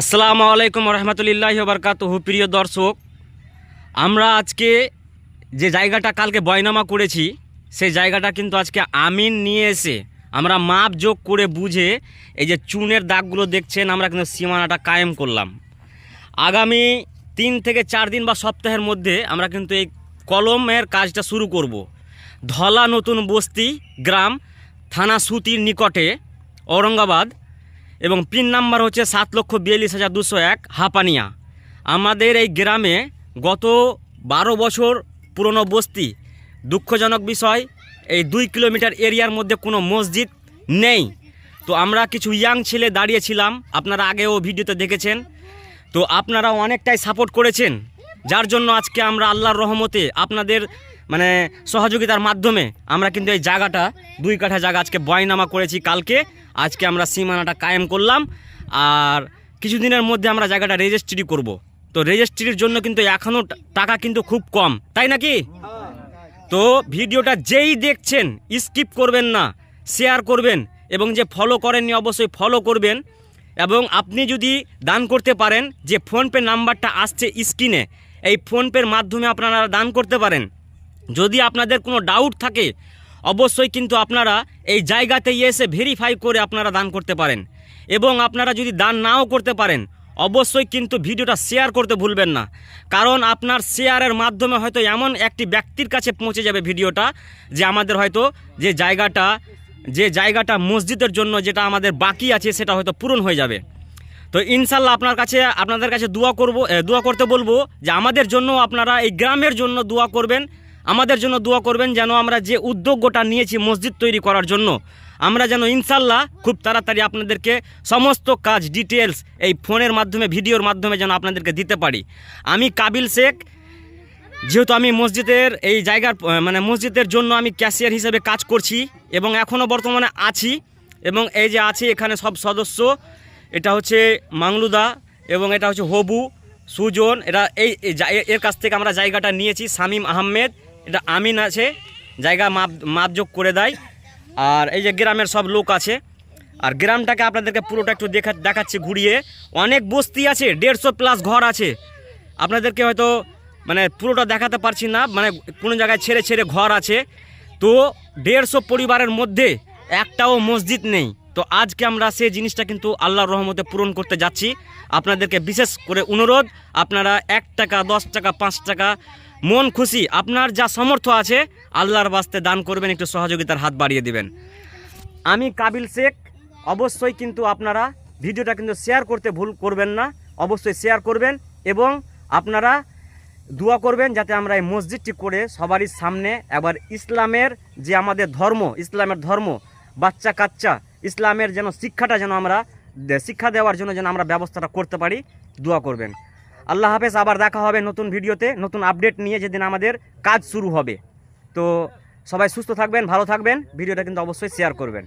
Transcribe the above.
আসসালামু আলাইকুম রহমতুল্লাহ বরকাতহু প্রিয় দর্শক, আমরা আজকে যে জায়গাটা কালকে বয়নামা করেছি, সেই জায়গাটা কিন্তু আজকে আমিন নিয়ে এসে আমরা মাপ যোগ করে বুঝে এই যে চুনের দাগগুলো দেখছেন, আমরা কিন্তু সীমানাটা কায়েম করলাম। আগামী তিন থেকে চার দিন বা সপ্তাহের মধ্যে আমরা কিন্তু এই কলমের কাজটা শুরু করব। ধলা নতুন বস্তি গ্রাম থানা সুতির নিকটে, ঔরঙ্গাবাদ। এবং পিন নাম্বার হচ্ছে সাত লক্ষ বিয়াল্লিশ হাজার দুশো এক, হাপানিয়া। আমাদের এই গ্রামে গত বারো বছর পুরনো বস্তি। দুঃখজনক বিষয়, এই দুই কিলোমিটার এরিয়ার মধ্যে কোনো মসজিদ নেই। তো আমরা কিছু ইয়াং ছেলে দাঁড়িয়েছিলাম, আপনারা আগেও ভিডিওতে দেখেছেন। তো আপনারা অনেকটাই সাপোর্ট করেছেন, যার জন্য আজকে আমরা আল্লাহর রহমতে আপনাদের মানে সহযোগিতার মাধ্যমে আমরা কিন্তু এই জায়গাটা, দুই কাঠা জায়গা আজকে বয়নামা করেছি কালকে। আজকে আমরা সীমানাটা কায়েম করলাম আর কিছুদিনের মধ্যে আমরা জায়গাটা রেজিস্ট্রি করব। তো রেজিস্ট্রির জন্য কিন্তু এখনও টাকা কিন্তু খুব কম, তাই নাকি? তো ভিডিওটা যেই দেখছেন স্কিপ করবেন না শেয়ার করবেন এবং যে ফলো করেননি অবশ্যই ফলো করবেন এবং আপনি যদি দান করতে পারেন, যে ফোনপে নাম্বারটা আসছে স্ক্রিনে এই ফোনপের মাধ্যমে আপনারা দান করতে পারেন। যদি আপনাদের কোনো ডাউট থাকে অবশ্যই কিন্তু আপনারা এই জায়গাতে এসে ভেরিফাই করে আপনারা দান করতে পারেন। এবং আপনারা যদি দান নাও করতে পারেন, অবশ্যই কিন্তু ভিডিওটা শেয়ার করতে ভুলবেন না। কারণ আপনার শেয়ারের মাধ্যমে হয়তো এমন একটি ব্যক্তির কাছে পৌঁছে যাবে ভিডিওটা, যে আমাদের হয়তো যে জায়গাটা যে জায়গাটা মসজিদের জন্য যেটা আমাদের বাকি আছে সেটা হয়তো পূরণ হয়ে যাবে। তো ইনশাল্লাহ আপনার কাছে, আপনাদের কাছে দোয়া করব দোয়া করতে বলব যে আমাদের জন্য আপনারা এই গ্রামের জন্য দোয়া করবেন। আমাদের জন্য দোয়া করবেন যেন আমরা যে উদ্যোগটা নিয়েছি মসজিদ তৈরি করার জন্য, আমরা যেন ইনশাল্লাহ খুব তাড়াতাড়ি আপনাদেরকে সমস্ত কাজ ডিটেলস এই ফোনের মাধ্যমে, ভিডিওর মাধ্যমে যেন আপনাদেরকে দিতে পারি। আমি কাবিল শেখ, যেহেতু আমি মসজিদের এই জায়গার মানে মসজিদের জন্য আমি ক্যাশিয়ার হিসেবে কাজ করছি এবং এখনও বর্তমানে আছি এবং এই যে আছে এখানে সব সদস্য, এটা হচ্ছে মাংলুদা এবং এটা হচ্ছে হবু, সুজন এটা এই এর কাছ থেকে আমরা জায়গাটা নিয়েছি, শামীম আহমেদ এটা আমিন আছে, জায়গা মাপ মাপযোগ করে দেয়। আর এই যে গ্রামের সব লোক আছে, আর গ্রামটাকে আপনাদেরকে পুরোটা একটু দেখা, দেখাচ্ছি ঘুরিয়ে। অনেক বস্তি আছে, দেড়শো প্লাস ঘর আছে। আপনাদেরকে হয়তো মানে পুরোটা দেখাতে পারছি না মানে কোনো জায়গায় ছেড়ে ছেড়ে ঘর আছে। তো দেড়শো পরিবারের মধ্যে একটাও মসজিদ নেই। তো আজকে আমরা সেই জিনিসটা কিন্তু আল্লাহর রহমতে পূরণ করতে যাচ্ছি। আপনাদেরকে বিশেষ করে অনুরোধ, আপনারা এক টাকা, দশ টাকা, পাঁচ টাকা মন খুশি, আপনার যা সামর্থ্য আছে, আল্লাহর বাস্তে দান করবেন, একটু সহযোগিতার হাত বাড়িয়ে দিবেন। আমি কাবিল শেখ, অবশ্যই কিন্তু আপনারা ভিডিওটা কিন্তু শেয়ার করতে ভুল করবেন না, অবশ্যই শেয়ার করবেন এবং আপনারা দোয়া করবেন যাতে আমরা এই মসজিদটি করে সবারই সামনে একবার ইসলামের যে আমাদের ধর্ম, ইসলামের ধর্ম, বাচ্চা কাচ্চা, ইসলামের যেন শিক্ষাটা যেন আমরা শিক্ষা দেওয়ার জন্য যেন আমরা ব্যবস্থাটা করতে পারি, দোয়া করবেন। আল্লাহ হাফেজ, আবার দেখা হবে নতুন ভিডিওতে, নতুন আপডেট নিয়ে যেদিন আমাদের কাজ শুরু হবে। তো সবাই সুস্থ থাকবেন, ভালো থাকবেন, ভিডিওটা কিন্তু অবশ্যই শেয়ার করবেন।